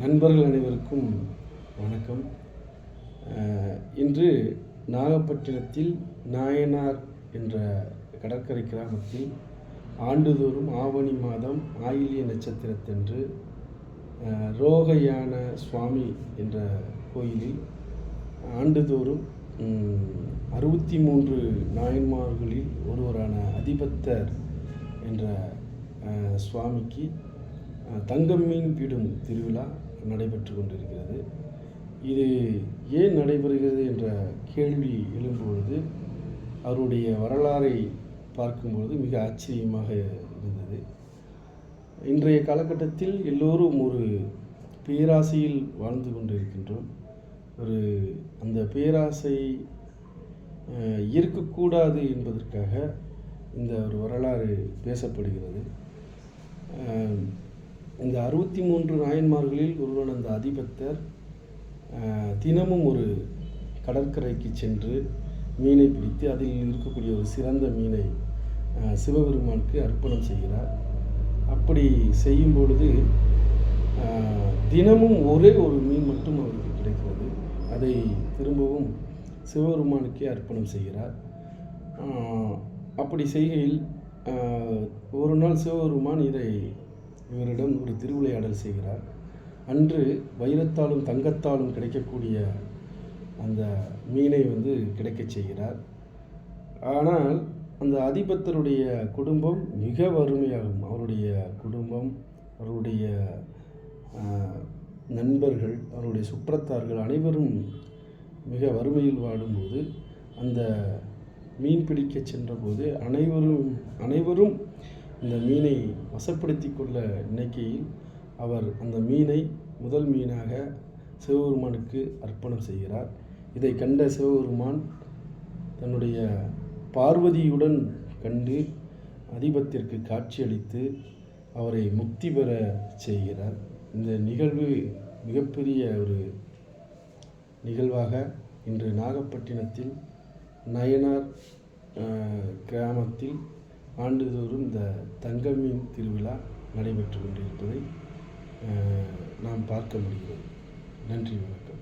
நண்பர்கள் அனைவருக்கும் வணக்கம். இன்று நாகப்பட்டினத்தில் நாயனார் என்ற கடற்கரை கிராமத்தில் ஆண்டுதோறும் ஆவணி மாதம் ஆயிலிய நட்சத்திரத்தன்று ரோகயான சுவாமி என்ற கோயிலில் ஆண்டுதோறும் அறுபத்தி மூன்று நாயன்மார்களில் ஒருவரான அதிபத்தர் என்ற சுவாமிக்கு தங்கம் மீன் பீடும் திருவிழா நடைபெற்று கொண்டிருக்கிறது. இது ஏன் நடைபெறுகிறது என்ற கேள்வி எழும்பொழுது அவருடைய வரலாறை பார்க்கும்பொழுது மிக ஆச்சரியமாக இருந்தது. இன்றைய காலகட்டத்தில் எல்லோரும் ஒரு பேராசையில் வாழ்ந்து கொண்டிருக்கின்றோம். ஒரு அந்த பேராசை இருக்கக்கூடாது என்பதற்காக இந்த ஒரு வரலாறு பேசப்படுகிறது. இந்த அறுபத்தி மூன்று நாயன்மார்களில் ஒருவன் அந்த அதிபத்தர் தினமும் ஒரு கடற்கரைக்கு சென்று மீனை பிடித்து அதில் இருக்கக்கூடிய ஒரு சிறந்த மீனை சிவபெருமானுக்கு அர்ப்பணம் செய்கிறார். அப்படி செய்யும் பொழுது தினமும் ஒரே ஒரு மீன் மட்டும் அவருக்கு கிடைக்கிறது. அதை திரும்பவும் சிவபெருமானுக்கே அர்ப்பணம் செய்கிறார். அப்படி செய்கையில் ஒரு நாள் சிவபெருமான் இதை இவரிடம் ஒரு திருவிளையாடல் செய்கிறார். அன்று வைரத்தாலும் தங்கத்தாலும் கிடைக்கக்கூடிய அந்த மீனை வந்து கிடைக்கச் செய்கிறார். ஆனால் அந்த அதிபத்தருடைய குடும்பம் மிக வறுமையாகும். அவருடைய குடும்பம் அவருடைய நண்பர்கள் அவருடைய சுற்றத்தார்கள் அனைவரும் மிக வறுமையில் வாடும்போது அந்த மீன் பிடிக்க சென்றபோது அனைவரும் அனைவரும் இந்த மீனை வசப்படுத்தி கொள்ள நினைக்கையில் அவர் அந்த மீனை முதல் மீனாக சிவபெருமானுக்கு அர்ப்பணம் செய்கிறார். இதை கண்ட சிவபெருமான் தன்னுடைய பார்வதியுடன் கண்டு அதிபத்திற்கு காட்சியளித்து அவரை முக்தி பெற செய்கிறார். இந்த நிகழ்வு மிகப்பெரிய ஒரு நிகழ்வாக இன்று நாகப்பட்டினத்தில் நயனார் கிராமத்தில் ஆண்டுதோறும் இந்த சங்கமியின் திருவிழா நடைபெற்று கொண்டிருப்பதை நாம் பார்க்க முடிகிறது. நன்றி வணக்கம்.